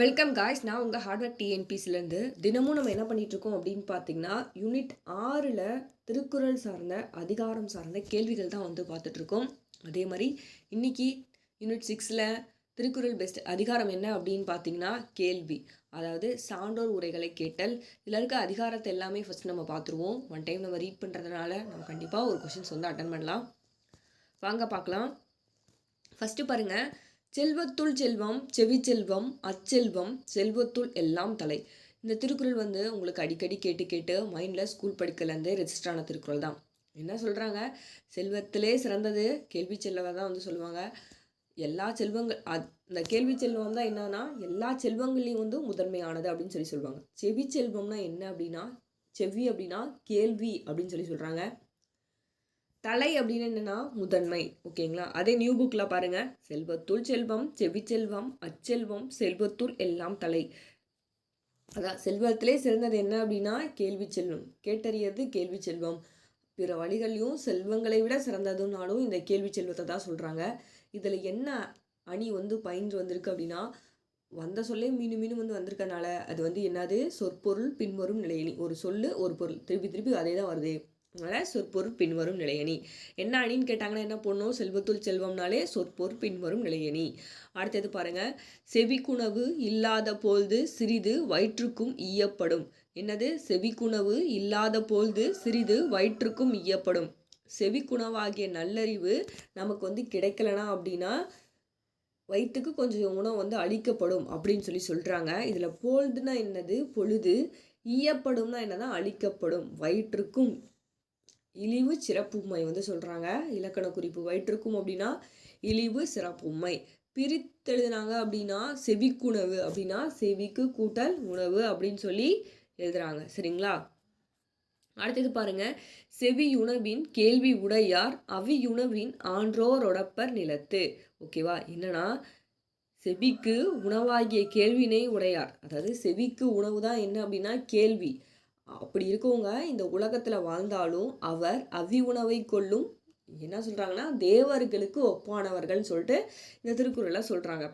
Welcome guys நான் உங்கள் hardware டிஎன்பிசிலேருந்து தினமும் நம்ம என்ன பண்ணிகிட்ருக்கோம் அப்படின்னு பார்த்தீங்கன்னா யூனிட் ஆறில் திருக்குறள் சார்ந்த அதிகாரம் சார்ந்த கேள்விகள் தான் வந்து பார்த்துட்ருக்கோம் அதே மாதிரி இன்னைக்கு யூனிட் சிக்ஸில் திருக்குறள் பெஸ்ட் அதிகாரம் என்ன அப்படின்னு பார்த்தீங்கன்னா கேள்வி. அதாவது சான்றோர் உரைகளை கேட்டல். இதில் இருக்க அதிகாரத்தை எல்லாமே ஃபஸ்ட் நம்ம பார்த்துருவோம். ஒன் டைம் நம்ம ரீட் பண்ணுறதுனால நம்ம கண்டிப்பாக ஒரு கொஷின்ஸ் வந்து அட்டன் பண்ணலாம். வாங்க பார்க்கலாம். ஃபஸ்ட்டு பாருங்கள் செல்வத்துள் செல்வம் செவிச்செல்வம் அச்செல்வம் செல்வத்துள் எல்லாம் தலை. இந்த திருக்குறள் வந்து உங்களுக்கு அடிக்கடி கேட்டு கேட்டு மைண்டில் ஸ்கூல் படிக்கலேருந்தே ரெஜிஸ்டர் ஆன திருக்குறள் தான். என்ன சொல்கிறாங்க செல்வத்திலே சிறந்தது கேள்வி செல்வ தான் வந்து சொல்லுவாங்க. எல்லா செல்வங்கள் அத் இந்த கேள்வி செல்வம் தான் என்னன்னா எல்லா செல்வங்களையும் வந்து முதன்மையானது அப்படின்னு சொல்லி சொல்லுவாங்க. செவி செல்வம்னா என்ன அப்படின்னா செவ்வி அப்படின்னா கேள்வி அப்படின்னு சொல்லி சொல்கிறாங்க தலை அப்படின்னு என்னன்னா முதன்மை ஓகேங்களா? அதே நியூ புக்கில் பாருங்கள் செல்வத்துள் செல்வம் செவிச்செல்வம் அச்செல்வம் செல்வத்துள் எல்லாம் தலை. அதான் செல்வத்திலே சிறந்தது என்ன அப்படின்னா கேள்வி செல்வம். கேட்டறியது கேள்வி செல்வம். பிற வழிகளையும் செல்வங்களை விட சிறந்ததுனாலும் இந்த கேள்வி செல்வத்தை தான் சொல்கிறாங்க இதில் என்ன அணி வந்து பயின்று வந்திருக்கு அப்படின்னா வந்த சொல்லே மீண்டும் மீண்டும் வந்து வந்திருக்கனால அது வந்து என்னது? சொற்பொருள் பின்வரும் நிலையணி. ஒரு சொல்லு ஒரு பொருள். திருப்பி திருப்பி அதே தான் வருது. அதனால் சொற்பொருள் பின்வரும் நிலையணி. என்ன அணின்னு கேட்டாங்கன்னா என்ன பண்ணும் செல்வத்துள் செல்வம்னாலே சொற்பொருள் பின்வரும் நிலையணி. அடுத்தது பாருங்கள் செவிக்குணவு இல்லாத பொழுது சிறிது வயிற்றுக்கும் ஈயப்படும். என்னது? செவிக்குணவு இல்லாத பொழுது சிறிது வயிற்றுக்கும் ஈயப்படும். செவிக்குணவாகிய நல்லறிவு நமக்கு வந்து கிடைக்கலனா அப்படின்னா வயிற்றுக்கு கொஞ்சம் உணவு வந்து அழிக்கப்படும் அப்படின்னு சொல்லி சொல்கிறாங்க இதில் பொழுதுனா என்னது? பொழுது. ஈயப்படும்னா என்னதான் அழிக்கப்படும் வயிற்றுக்கும் இழிவு சிறப்புமை வந்து சொல்கிறாங்க இலக்கண குறிப்பு வயிற்றுக்கும் அப்படின்னா இழிவு சிறப்புமை பிரித்தெழுதினாங்க அப்படின்னா செவிக்குணவு அப்படின்னா செவிக்கு கூட்டல் உணவு அப்படின்னு சொல்லி எழுதுறாங்க. சரிங்களா? அடுத்தது பாருங்க. செவியுணவின் கேள்வி உடையார் அவியுணவின் ஆன்றோரொடப்பர் நிலத்து. ஓகேவா என்னன்னா செவிக்கு உணவாகிய கேள்வினை உடையார். அதாவது செவிக்கு உணவு தான் என்ன அப்படின்னா கேள்வி. அப்படி இருக்கவங்க இந்த உலகத்தில் வாழ்ந்தாலும் அவர் அவி உணவை கொள்ளும் என்ன சொல்கிறாங்கன்னா தேவர்களுக்கு ஒப்பானவர்கள்னு சொல்லிட்டு இந்த திருக்குறளில் சொல்கிறாங்க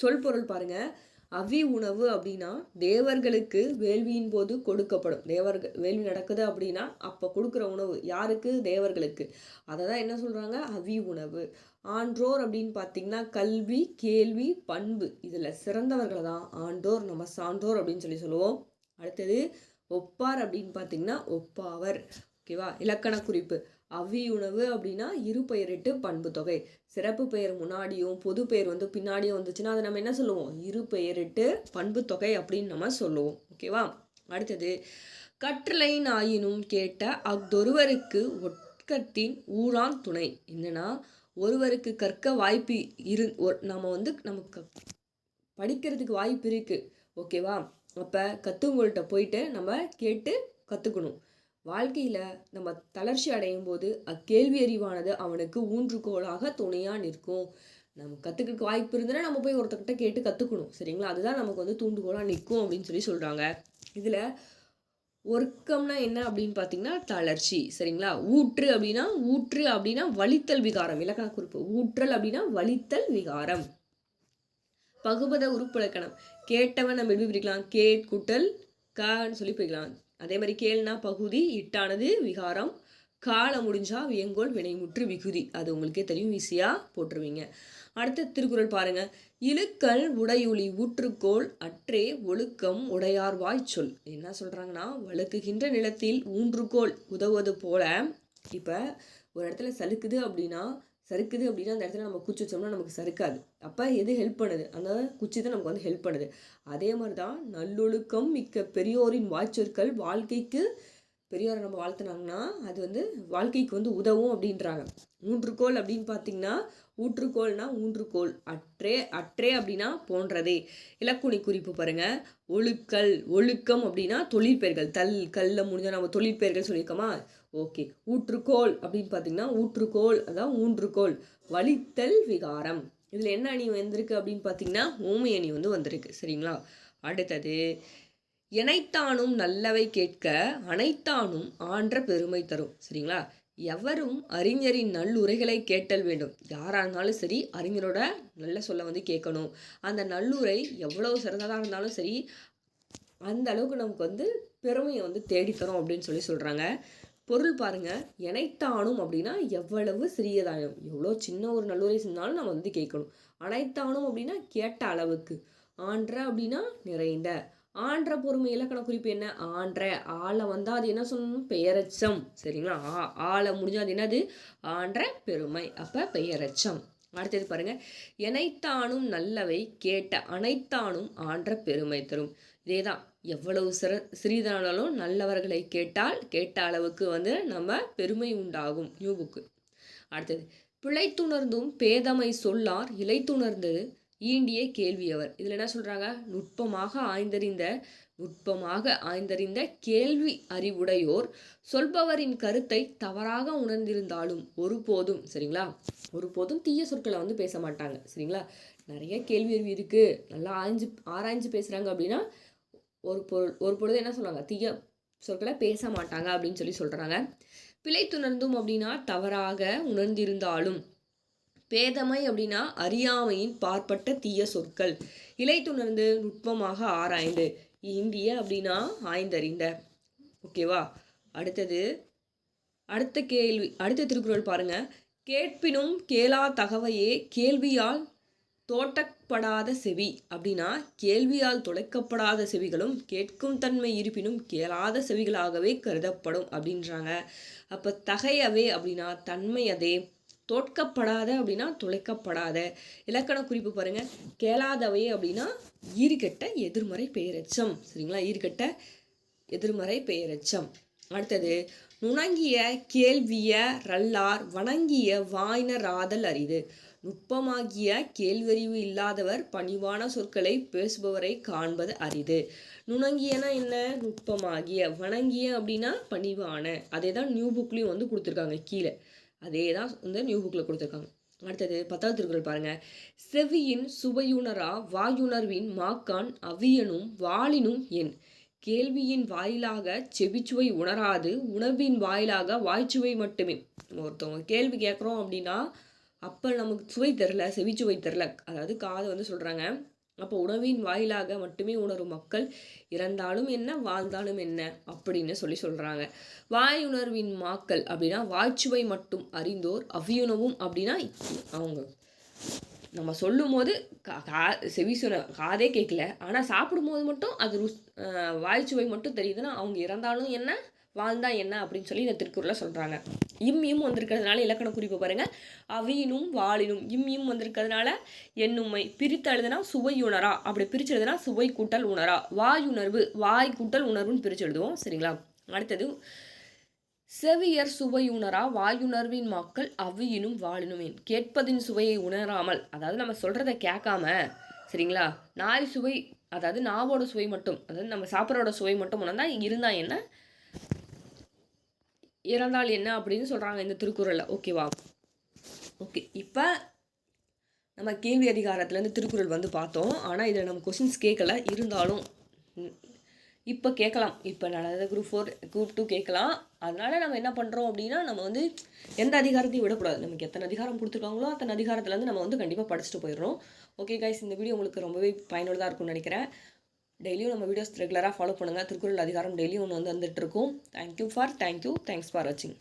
சொல் பொருள் பாருங்கள் அவி உணவு அப்படின்னா தேவர்களுக்கு வேள்வியின் போது கொடுக்கப்படும். தேவர்கள் வேள்வி நடக்குது அப்படின்னா அப்போ கொடுக்குற உணவு யாருக்கு? தேவர்களுக்கு. அதை தான் என்ன சொல்கிறாங்க அவி உணவு. ஆன்றோர் அப்படின்னு பார்த்தீங்கன்னா கல்வி கேள்வி பண்பு. இதில் சிறந்தவர்களை தான் ஆண்டோர் நம்ம சான்றோர் அப்படின்னு சொல்லி சொல்லுவோம். அடுத்தது ஒப்பார் அப்படின்னு பார்த்தீங்கன்னா ஒப்பாவர். ஓகேவா? இலக்கண குறிப்பு. அவி உணவு அப்படின்னா இரு பெயரிட்டு பண்பு தொகை. சிறப்பு பெயர் முன்னாடியும் பொது பெயர் வந்து பின்னாடியும் வந்துச்சுன்னா அதை நம்ம என்ன சொல்லுவோம்? இரு பெயரிட்டு பண்பு தொகை அப்படின்னு நம்ம சொல்லுவோம். ஓகேவா? அடுத்தது கற்றலை ஆயினும் கேட்ட அஃதொருவருக்கு ஒட்கத்தின் ஊரான் துணை. என்னன்னா ஒருவருக்கு கற்க வாய்ப்பு இரு நம்ம வந்து நமக்கு படிக்கிறதுக்கு வாய்ப்பு இருக்குது ஓகேவா? அப்போ கற்றுவங்கள்ட்ட போயிட்டு நம்ம கேட்டு கற்றுக்கணும் வாழ்க்கையில் நம்ம தளர்ச்சி அடையும் போது அக்கேள்வி அறிவானது அவனுக்கு ஊன்றுகோலாக துணையாக நிற்கும். நம்ம கற்றுக்க வாய்ப்பு இருந்ததுன்னா நம்ம போய் ஒருத்தர்கிட்ட கேட்டு கற்றுக்கணும் சரிங்களா? அதுதான் நமக்கு வந்து தூண்டுகோலாக நிற்கும் அப்படின்னு சொல்லி சொல்கிறாங்க இதில் ஒர்க்கம்னா என்ன அப்படின்னு பார்த்தீங்கன்னா தளர்ச்சி. சரிங்களா? ஊற்று அப்படின்னா ஊற்று அப்படின்னா வலித்தல் விகாரம். இலக்கண குறிப்பு. ஊற்றல் அப்படின்னா வலித்தல் விகாரம். பகுபத உருப்பலக்கணம் கேட்டவன் நம்ம எப்படி பிரிக்கலாம். கேட் குட்டல் கன்னு சொல்லி பிரிக்கலாம். அதே மாதிரி கேள்னா பகுதி இட்டானது விகாரம். காலம் முடிஞ்சா வியங்கோல் வினைமுற்று விகுதி. அது உங்களுக்கே தெரியும். ஈஸியாக போட்டுருவீங்க. அடுத்த திருக்குறள் பாருங்க. இழுக்கல் உடையுளி ஊற்றுக்கோள் அற்றே ஒழுக்கம் உடையார் வாய்ச்சொல் சொல். என்ன சொல்கிறாங்கன்னா வழுக்குகின்ற நிலத்தில் ஊன்றுகோல் உதவுவது போல இப்போ ஒரு இடத்துல சலுக்குது அப்படின்னா சறுக்குது அப்படின்னா அந்த இடத்துல நம்ம குச்சி வச்சோம்னா நமக்கு சறுக்காது. அப்போ எது ஹெல்ப் பண்ணுது? அந்த குச்சி தான் நமக்கு வந்து ஹெல்ப் பண்ணுது. அதே மாதிரி தான் நல்லொழுக்கம் மிக்க பெரியோரின் வாய்ச்சொற்கள் வாழ்க்கைக்கு பெரியோரை நம்ம வாழ்த்துனாங்கன்னா அது வந்து வாழ்க்கைக்கு வந்து உதவும் அப்படின்றாங்க. ஊன்றுகோல் அப்படின்னு பார்த்தீங்கன்னா ஊற்றுக்கோள்னா ஊன்றுகோல் அற்றே அற்றே அப்படின்னா போன்றதே. இலக்குணி குறிப்பு பாருங்க. ஒழுக்கல் ஒழுக்கம் அப்படின்னா தொழிற்பெயர்கள். தல் கல்ல முடிஞ்சால் நம்ம தொழிற்பெயர்கள் சொல்லியிருக்கோமா? ஓகே. ஊற்றுக்கோள் அப்படின்னு பார்த்தீங்கன்னா ஊற்றுக்கோள் அதான் ஊன்றுகோள். வலித்தல் விகாரம். இதில் என்ன அணி வந்திருக்கு அப்படின்னு பார்த்தீங்கன்னா ஓமை அணி வந்து வந்திருக்கு. சரிங்களா? அடுத்தது இணைத்தானும் நல்லவை கேட்க அனைத்தானும் ஆன்ற பெருமை தரும். சரிங்களா? எவரும் அறிஞரின் நல்லுரைகளை கேட்டல் வேண்டும். யாராக இருந்தாலும் சரி அறிஞரோட நல்ல சொல்ல வந்து கேட்கணும். அந்த நல்லுரை எவ்வளவு சிறந்ததாக இருந்தாலும் சரி அந்த அளவுக்கு நமக்கு வந்து பெருமையை வந்து தேடித்தரும் அப்படின்னு சொல்லி சொல்கிறாங்க பொருள் பாருங்க இணைத்தானும் அப்படின்னா எவ்வளவு சிறியதாயும் எவ்வளோ சின்ன ஒரு நல்லுரை செஞ்சாலும் நம்ம வந்து கேட்கணும். அனைத்தானும் அப்படின்னா கேட்ட அளவுக்கு. ஆன்ற அப்படின்னா நிறைந்த. ஆன்ற பொறுமை இலக்கண குறிப்பு என்ன? ஆன்ற ஆளை வந்தால் அது என்ன சொல்லணும்? பெயரச்சம். சரிங்களா? ஆ ஆளை முடிஞ்சால் அது என்னது? ஆன்ற பெருமை. அப்போ பெயரச்சம். அடுத்தது பாருங்க. இணைத்தானும் நல்லவை கேட்ட அனைத்தானும் ஆன்ற பெருமை தரும். இதே தான் எவ்வளவு சிற சிறிதானாலும் நல்லவர்களை கேட்டால் கேட்ட அளவுக்கு வந்து நம்ம பெருமை உண்டாகும் நியூ புக்கு அடுத்தது பிழைத்துணர்ந்தும் பேதமை சொல்லார் இலைத்துணர்ந்தது ஈண்டிய கேள்வியவர். இதில் என்ன சொல்கிறாங்க நுட்பமாக ஆய்ந்தறிந்த நுட்பமாக ஆய்ந்தறிந்த கேள்வி அறிவுடையோர் சொல்பவரின் கருத்தை தவறாக உணர்ந்திருந்தாலும் ஒருபோதும் சரிங்களா? ஒருபோதும் தீய சொற்களை வந்து பேச மாட்டாங்க சரிங்களா? நிறைய கேள்வி அறிவு இருக்குது நல்லா ஆய்ஞ்சு ஆராய்ஞ்சு பேசுகிறாங்க அப்படின்னா ஒரு பொருள் ஒரு பொழுது என்ன சொல்லுவாங்க? தீய சொற்களை பேச மாட்டாங்க அப்படின்னு சொல்லி சொல்கிறாங்க பிழைத்துணர்ந்தும் அப்படின்னா தவறாக உணர்ந்திருந்தாலும். பேதமை அப்படின்னா அறியாமையின் பார்ப்பட்ட தீய சொற்கள். இலைத்துணர்ந்து நுட்பமாக ஆராய்ந்து. இந்திய அப்படின்னா ஆய்ந்தறிந்த. ஓகேவா? அடுத்தது அடுத்த கேள்வி அடுத்த திருக்குறள் பாருங்க. கேட்பினும் கேளா தகவையே கேள்வியால் தோட்டப்படாத செவி அப்படின்னா கேள்வியால் தொலைக்கப்படாத செவிகளும் கேட்கும் தன்மை இருப்பினும் கேளாத செவிகளாகவே கருதப்படும் அப்படின்றாங்க. அப்போ தகையவே அப்படின்னா தன்மை அதே தோற்கப்படாத அப்படின்னா துளைக்கப்படாத இலக்கண குறிப்பு பாருங்கள் கேளாதவை அப்படின்னா ஈர்கட்ட எதிர்மறை பெயரச்சம். சரிங்களா? ஈர்கட்ட எதிர்மறை பெயரச்சம். அடுத்தது நுணங்கிய கேள்விய ரல்லார் வணங்கிய வாய்னராதல் அரிது. நுட்பமாகிய கேள்வறிவு இல்லாதவர் பணிவான சொற்களை பேசுபவரை காண்பது அரிது. நுணங்கியனா என்ன? நுட்பமாகிய. வணங்கிய அப்படின்னா பணிவான. அதே தான் நியூ புக்லேயும் வந்து கொடுத்துருக்காங்க கீழே. அதே தான் வந்து நியூ புக்கில் கொடுத்துருக்காங்க. அடுத்தது பத்தாவது திருக்குறள் பாருங்க. செவியின் சுவையுணரா வாயுணர்வின் மாக்கான் அவியனும் வாளினும் என். கேள்வியின் வாயிலாக செவிச்சுவை உணராது உணவின் வாயிலாக வாய்ச்சுவை மட்டுமே. ஒருத்தவங்க கேள்வி கேட்குறோம் அப்படின்னா அப்போ நமக்கு சுவை தெரில செவிச்சுவை தெரில அதாவது காதை வந்து சொல்கிறாங்க அப்போ உணவின் வாயிலாக மட்டுமே உணரும் மக்கள் இறந்தாலும் என்ன வாழ்ந்தாலும் என்ன அப்படின்னு சொல்லி சொல்கிறாங்க வாய் உணர்வின் மாக்கள் அப்படின்னா வாய்ச்சுவை மட்டும் அறிந்தோர் அவ்யுணவும் அப்படின்னா அவங்க. நம்ம சொல்லும் போது கா செவி சொன்ன காதே கேட்கல ஆனால் சாப்பிடும்போது மட்டும் அது ருஸ் வாய்ச்சுவை மட்டும் தெரியுதுன்னா அவங்க இறந்தாலும் என்ன வாழ்ந்தா என்ன அப்படின்னு சொல்லி இந்த திருக்குறளில் சொல்கிறாங்க இம் இம் வந்திருக்கிறதுனால இலக்கண குறிப்பு பாருங்கள் அவியினும் வாளினும். இம் இம் வந்திருக்கிறதுனால என்னுமை பிரித்து எழுதுனா சுவை உணரா அப்படி பிரித்து எழுதுனா சுவை கூட்டல் உணரா. வாய் உணர்வு வாய் கூட்டல் உணர்வுன்னு பிரித்து எழுதுவோம். சரிங்களா? அடுத்தது செவியர் சுவையுணரா. வாயுணர்வின் மக்கள் அவியினும் வாழினுமேன் கேட்பதின் சுவையை உணராமல். அதாவது நம்ம சொல்கிறத கேட்காம சரிங்களா? நாய் சுவை அதாவது நாவோட சுவை மட்டும். அதாவது நம்ம சாப்பிட்றோட சுவை மட்டும் உணர்ந்தால் இருந்தால் என்ன? இறந்தால் என்ன அப்படின்னு சொல்கிறாங்க இந்த திருக்குறளில். ஓகேவா ஓகே இப்போ நம்ம கேள்வி அதிகாரத்துலேருந்து திருக்குறள் வந்து பார்த்தோம். ஆனால் இதில் நம்ம கொஷின்ஸ் கேட்கல இருந்தாலும் இப்போ கேட்கலாம் இப்போ நடந்த குரூப் ஃபோர் குரூப் டூ கேட்கலாம் அதனால் நம்ம என்ன பண்ணுறோம் அப்படின்னா நம்ம வந்து எந்த அதிகாரத்தையும் விடக்கூடாது. நமக்கு எத்தனை அதிகாரம் கொடுத்துருக்காங்களோ அத்தனை அதிகாரத்துலேருந்து நம்ம வந்து கண்டிப்பாக படிச்சுட்டு போயிடுறோம். ஓகே கைஸ் இந்த வீடியோ உங்களுக்கு ரொம்பவே பயனுள்ளதாக இருக்கும்னு நினைக்கிறேன். டெய்லியும் நம்ம வீடியோஸ் ரெகுலராக ஃபாலோ பண்ணுங்கள் திருக்குறள் அதிகாரம் டெய்லியும் ஒன்று வந்து வந்துட்டு thank you for thank you thanks for வாட்சிங்